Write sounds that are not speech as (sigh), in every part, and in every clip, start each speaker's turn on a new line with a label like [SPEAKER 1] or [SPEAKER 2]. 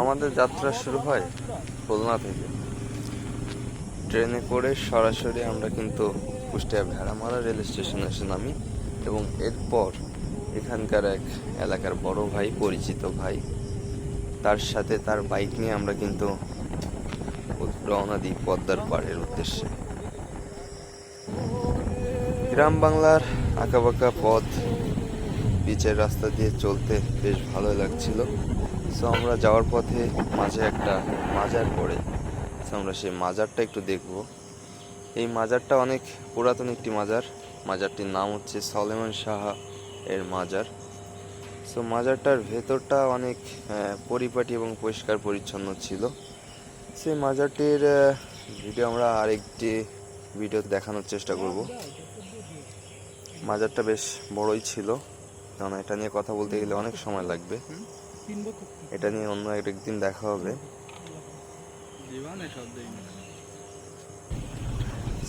[SPEAKER 1] আমাদের যাত্রা শুরু হয় খুলনা থেকে। ট্রেনে করে সরাসরি আমরা কিন্তু কুষ্টিয়া ভেড়ামারা রেল স্টেশনে এসে নামি এবং এরপর এখানকার এক এলাকার বড় ভাই, পরিচিত ভাই, তার সাথে তার বাইক নিয়ে আমরা কিন্তু রওনা দিই পদ্মার পাড়ের উদ্দেশ্যে। গ্রাম বাংলার আঁকাবাঁকা পথ বিচের রাস্তা দিয়ে চলতে বেশ ভালোই লাগছিল। সো আমরা যাওয়ার পথে মাঝে একটা মাজার পড়ে। সো আমরা সেই মাজারটা একটু দেখব। এই মাজারটা অনেক পুরাতন একটি মাজার। মাজারটির নাম হচ্ছে সলেমান সাহা এর মাজার। সো মাজারটার ভেতরটা অনেক পরিপাটি এবং পরিষ্কার পরিচ্ছন্ন ছিল। সেই মাজারটির ভিডিও আমরা আরেকটি ভিডিও দেখানোর চেষ্টা করব। মাজারটা বেশ বড়ই ছিল। কারণ এটা নিয়ে কথা বলতে গেলে অনেক সময় লাগবে। এটা নিয়ে অন্য একদিন দেখা হবে।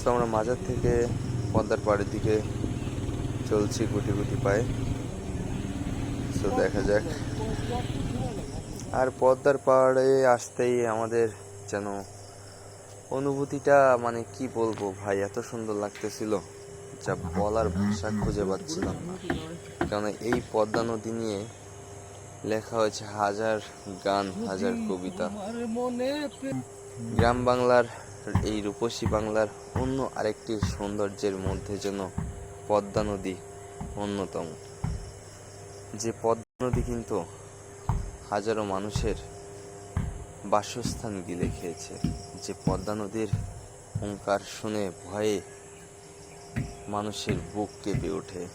[SPEAKER 1] তো আমরা মাজার থেকে পদ্মার পাড়ের দিকে চলছি গুটি গুটি পায়ে। তো দেখা যাক। আর পদ্মার পাড়ে আসতেই আমাদের যেন অনুভূতিটা মানে কি বলব ভাই এত সুন্দর লাগতেছিল। যা বলার ভাষা খুঁজে পাচ্ছিলাম না। কারণ এই পদ্মা নদী নিয়ে লেখা হয়েছে হাজার গান হাজার কবিতা। গ্রাম বাংলার এই রূপসী বাংলার অন্য আরেকটি সৌন্দর্যের মধ্যে যেন পদ্মা নদী অন্যতম। যে পদ্মা নদী কিন্তু হাজারো মানুষের বাসস্থান গিলে খেয়েছে। যে পদ্মা নদীর হুঙ্কার শুনে ভয়ে মানুষের বুক কেঁপে ওঠে।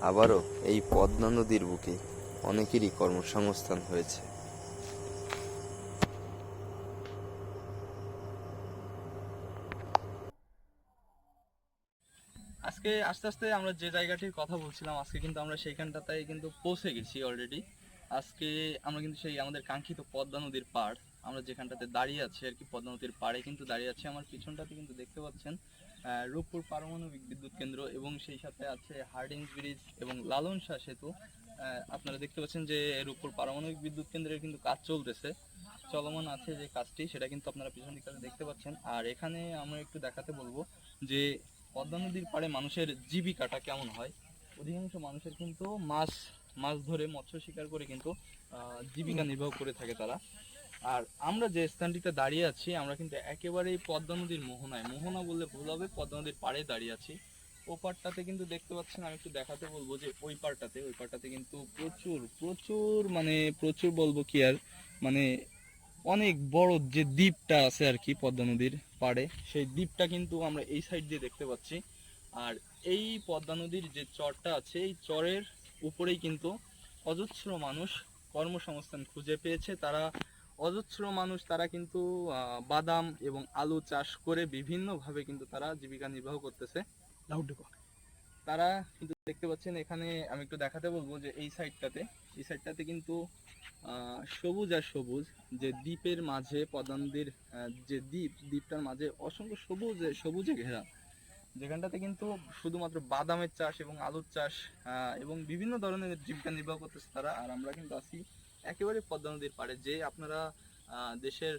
[SPEAKER 1] আবারও এই পদ্মা নদীর বুকে অনেকেরই কর্মসংস্থান হয়েছে।
[SPEAKER 2] আজকে আস্তে আস্তে আমরা যে জায়গাটির কথা বলছিলাম, আজকে কিন্তু আমরা সেইখানটাতে কিন্তু পৌঁছে গেছি অলরেডি আজকে আমরা কিন্তু সেই আমাদের কাঙ্ক্ষিত পদ্মা নদীর পাড়। আমরা যেখানটাতে দাঁড়িয়ে আছি আর কি পদ্মা নদীর পাড়ে কিন্তু দাঁড়িয়ে আছি। আমার পিছনটাতে কিন্তু দেখতে পাচ্ছেন রূপপুর পারমাণবিক বিদ্যুৎ কেন্দ্র এবং সেই সাথে আছে হার্ডিংস ব্রিজ এবং লালন শাহ সেতু। আপনারা দেখতে পাচ্ছেন যে রূপপুর পারমাণবিক বিদ্যুৎ কেন্দ্রের কিন্তু কাজ চলতেছে, চলমান আছে যে কাজটি, সেটা কিন্তু আপনারা পিছন দিকটাতে দেখতে পাচ্ছেন। আর এখানে আমরা একটু দেখাতে বলব যে পদ্মা নদীর পাড়ে মানুষের জীবিকাটা কেমন হয়? অধিকাংশ মানুষের কিন্তু মাছ মাছ ধরে মৎস্য শিকার করে কিন্তু জীবিকা নির্বাহ করে থাকে তারা। আর আমরা যে স্থানটিতে দাঁড়িয়ে আছি, আমরা কিন্তু একেবারেই পদ্মা নদীর মোহনায়। মোহনা বললে ভুল হবে, পদ্মা নদীর পাড়ে দাঁড়িয়ে আছি। ও পাড়টাতে কিন্তু দেখতে পাচ্ছেন, আমি একটু দেখাতে বলব যে ওই পাড়টাতে ওই পাড়টাতে কিন্তু প্রচুর প্রচুর মানে প্রচুর বলব কি আর মানে অনেক বড় যে দ্বীপটা আছে আর কি পদ্মা নদীর পাড়ে, সেই দ্বীপটা কিন্তু আমরা এই সাইড দিয়ে দেখতে পাচ্ছি। আর এই পদ্মা নদীর যে চরটা আছে, এই চরের উপরেই কিন্তু অজস্র মানুষ কর্মসংস্থান খুঁজে পেয়েছে। তারা অজস্র মানুষ তারা কিন্তু বাদাম এবং আলু চাষ করে বিভিন্নভাবে কিন্তু তারা জীবিকা নির্বাহ করতেছে। তারা কিন্তু দেখতে পাচ্ছেন এখানে আমি একটু দেখাতে বলব যে এই সাইডটাতে এই সাইডটাতে কিন্তু সবুজ আর সবুজ যে দ্বীপের মাঝে পদ্মা নদীর যে দ্বীপ দ্বীপটার মাঝে অসংখ্য সবুজ সবুজে ঘেরা। যেখানটাতে কিন্তু শুধুমাত্র বাদামের চাষ এবং আলুর চাষ এবং বিভিন্ন ধরনের জীবিকা নির্বাহ করতেছে তারা। আর আমরা কিন্তু আছি একেবারে পদ্মা নদীর পাড়ে, যে আপনারা দেশের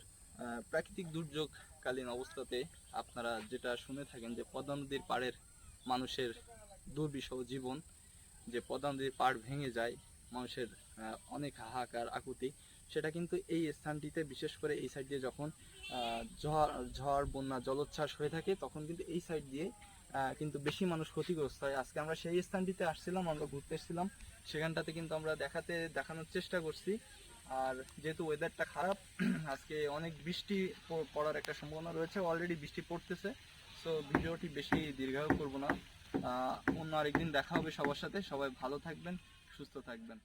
[SPEAKER 2] প্রাকৃতিক দুর্যোগকালীন অবস্থাতে আপনারা যেটা শুনে থাকেন যে পদ্মা নদীর পাড়ের মানুষের দুর্বিষহ জীবন, যে পদ্মা নদীর পাড় ভেঙে যায়, মানুষের অনেক হাহাকার, আকুতি, সেটা কিন্তু এই স্থানটিতে বিশেষ করে এই সাইড দিয়ে যখন ঝড় ঝড়, বন্যা, জলোচ্ছ্বাস হয়ে থাকে, তখন কিন্তু এই সাইড দিয়ে কিন্তু বেশি মানুষ ক্ষতিগ্রস্ত হয়। আজকে আমরা সেই স্থানটিতে আসছিলাম, আমরা ঘুরতে এসেছিলাম সেখানটাতে কিন্তু আমরা দেখাতে, দেখানোর চেষ্টা করছি। আর যেহেতু ওয়েদারটা খারাপ, (clears throat) আজকে অনেক বৃষ্টি পড়ার একটা সম্ভাবনা রয়েছে। অলরেডি বৃষ্টি পড়তেছে সো ভিডিওটি বেশি দীর্ঘায়ু করব না। অন্য আরেকদিন দেখা হবে সবার সাথে। সবাই ভালো থাকবেন, সুস্থ থাকবেন।